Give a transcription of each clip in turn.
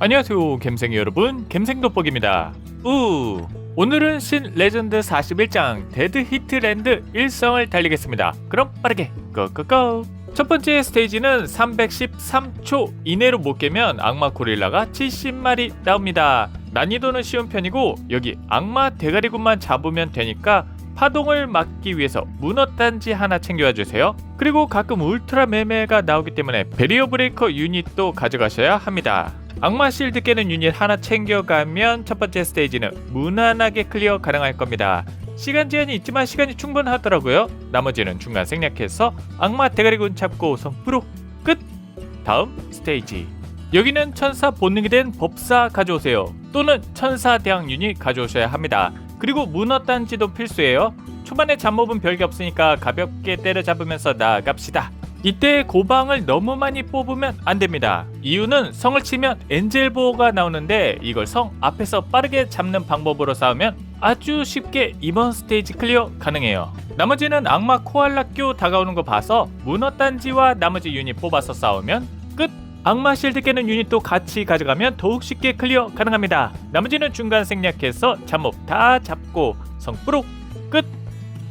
안녕하세요 갬생이 여러분. 갬생돋보기입니다. 우! 오늘은 신 레전드 41장 데드 히트랜드 1성을 달리겠습니다. 그럼 빠르게 고고고! 첫 번째 스테이지는 313초 이내로 못 깨면 악마 고릴라가 70마리 나옵니다. 난이도는 쉬운 편이고 여기 악마 대가리군만 잡으면 되니까 파동을 막기 위해서 문어 단지 하나 챙겨와 주세요. 그리고 가끔 울트라 매매가 나오기 때문에 베리어 브레이커 유닛도 가져가셔야 합니다. 악마 실드 깨는 유닛 하나 챙겨가면 첫 번째 스테이지는 무난하게 클리어 가능할 겁니다. 시간 제한이 있지만 시간이 충분하더라고요. 나머지는 중간 생략해서 악마 대가리군 잡고 성프로 끝. 다음 스테이지. 여기는 천사 본능이 된 법사 가져오세요. 또는 천사 대항 유닛 가져오셔야 합니다. 그리고 문어 단지도 필수예요. 초반에 잡몹은 별게 없으니까 가볍게 때려잡으면서 나아갑시다. 이때 고방을 너무 많이 뽑으면 안 됩니다. 이유는 성을 치면 엔젤 보호가 나오는데 이걸 성 앞에서 빠르게 잡는 방법으로 싸우면 아주 쉽게 이번 스테이지 클리어 가능해요. 나머지는 악마 코알라교 다가오는 거 봐서 문어 단지와 나머지 유닛 뽑아서 싸우면 끝! 악마 실드 깨는 유닛도 같이 가져가면 더욱 쉽게 클리어 가능합니다. 나머지는 중간 생략해서 잡몹 다 잡고 성프로 끝!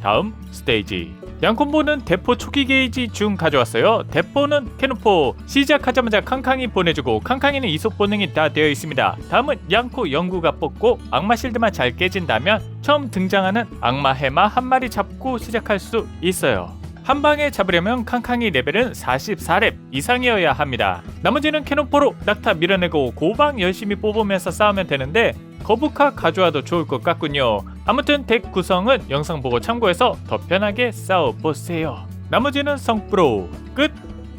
다음 스테이지 양콤보는 대포 초기 게이지 중 가져왔어요. 대포는 캐노포 시작하자마자 캉캉이 보내주고 캉캉이는 이속 본능이 다 되어 있습니다. 다음은 양코 영구가 뽑고 악마 실드만 잘 깨진다면 처음 등장하는 악마 해마 한 마리 잡고 시작할 수 있어요. 한 방에 잡으려면 캉캉이 레벨은 44렙 이상이어야 합니다. 나머지는 캐논포로 낙타 밀어내고 고방 열심히 뽑으면서 싸우면 되는데 거북카 가져와도 좋을 것 같군요. 아무튼 덱 구성은 영상 보고 참고해서 더 편하게 싸워보세요. 나머지는 성프로 끝!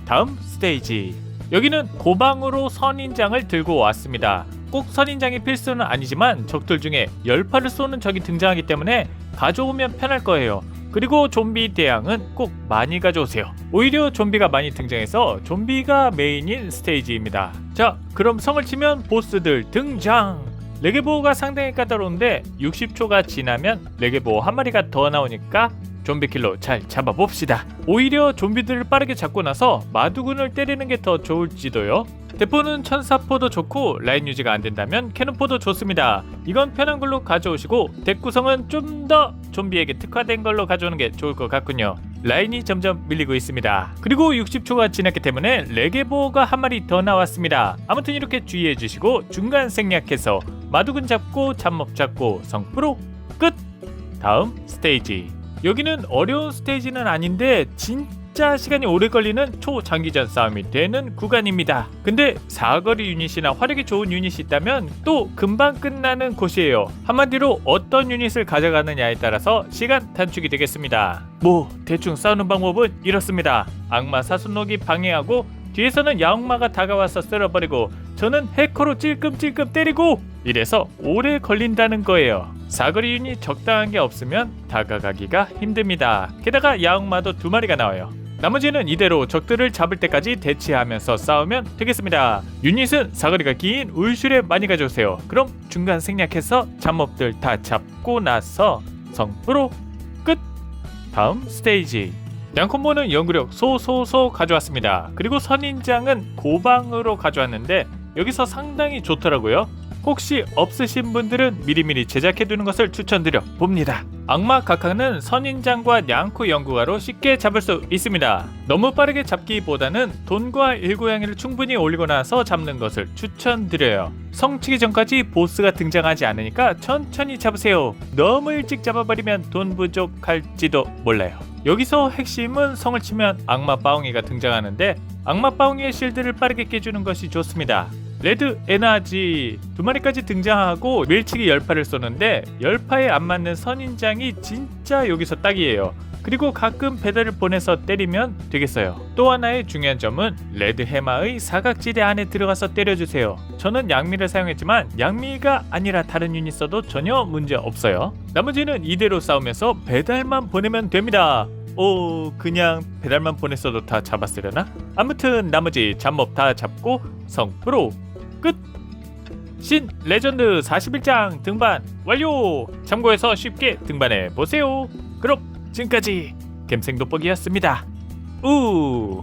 다음 스테이지 여기는 고방으로 선인장을 들고 왔습니다. 꼭 선인장이 필수는 아니지만 적들 중에 열파를 쏘는 적이 등장하기 때문에 가져오면 편할 거예요. 그리고 좀비 대항은 꼭 많이 가져오세요. 오히려 좀비가 많이 등장해서 좀비가 메인인 스테이지입니다. 자, 그럼 성을 치면 보스들 등장! 레게보호가 상당히 까다로운데 60초가 지나면 레게보호 한 마리가 더 나오니까 좀비킬로 잘 잡아봅시다. 오히려 좀비들을 빠르게 잡고 나서 마두군을 때리는 게 더 좋을지도요. 대포는 천사포도 좋고 라인 유지가 안 된다면 캐논포도 좋습니다. 이건 편한 걸로 가져오시고 덱 구성은 좀 더 좀비에게 특화된 걸로 가져오는 게 좋을 것 같군요. 라인이 점점 밀리고 있습니다. 그리고 60초가 지났기 때문에 레게보호가 한 마리 더 나왔습니다. 아무튼 이렇게 주의해 주시고 중간 생략해서 마두근 잡고 잡몹 잡고 성프로 끝! 다음 스테이지 여기는 어려운 스테이지는 아닌데 진짜 시간이 오래 걸리는 초장기전 싸움이 되는 구간입니다. 근데 사거리 유닛이나 화력이 좋은 유닛이 있다면 또 금방 끝나는 곳이에요. 한마디로 어떤 유닛을 가져가느냐에 따라서 시간 단축이 되겠습니다. 뭐 대충 싸우는 방법은 이렇습니다. 악마 사순록이 방해하고 뒤에서는 야옹마가 다가와서 쓸어버리고 저는 해커로 찔끔찔끔 때리고 이래서 오래 걸린다는 거예요. 사거리 유닛 적당한 게 없으면 다가가기가 힘듭니다. 게다가 야옹마도 두 마리가 나와요. 나머지는 이대로 적들을 잡을 때까지 대치하면서 싸우면 되겠습니다. 유닛은 사거리가 긴 울슐에 많이 가져오세요. 그럼 중간 생략해서 잡몹들 다 잡고 나서 성프로 끝! 다음 스테이지 양콤보는 연구력 소소소 가져왔습니다. 그리고 선인장은 고방으로 가져왔는데 여기서 상당히 좋더라고요. 혹시 없으신 분들은 미리미리 제작해두는 것을 추천드려 봅니다. 악마 각하는 선인장과 냥코 연구가로 쉽게 잡을 수 있습니다. 너무 빠르게 잡기보다는 돈과 일고양이를 충분히 올리고 나서 잡는 것을 추천드려요. 성치기 전까지 보스가 등장하지 않으니까 천천히 잡으세요. 너무 일찍 잡아버리면 돈 부족할지도 몰라요. 여기서 핵심은 성을 치면 악마 빠옹이가 등장하는데 악마 빠옹이의 실드를 빠르게 깨주는 것이 좋습니다. 레드 에너지 두 마리까지 등장하고 밀치기 열파를 쏘는데 열파에 안 맞는 선인장이 진짜 여기서 딱이에요. 그리고 가끔 배달을 보내서 때리면 되겠어요. 또 하나의 중요한 점은 레드 해마의 사각지대 안에 들어가서 때려주세요. 저는 양미를 사용했지만 양미가 아니라 다른 유닛 써도 전혀 문제 없어요. 나머지는 이대로 싸우면서 배달만 보내면 됩니다. 오 그냥 배달만 보냈어도 다 잡았으려나? 아무튼 나머지 잡몹 다 잡고 성프로 끝! 신 레전드 41장 등반 완료! 참고해서 쉽게 등반해 보세요. 그럼 지금까지 갬생돋보기였습니다. 우!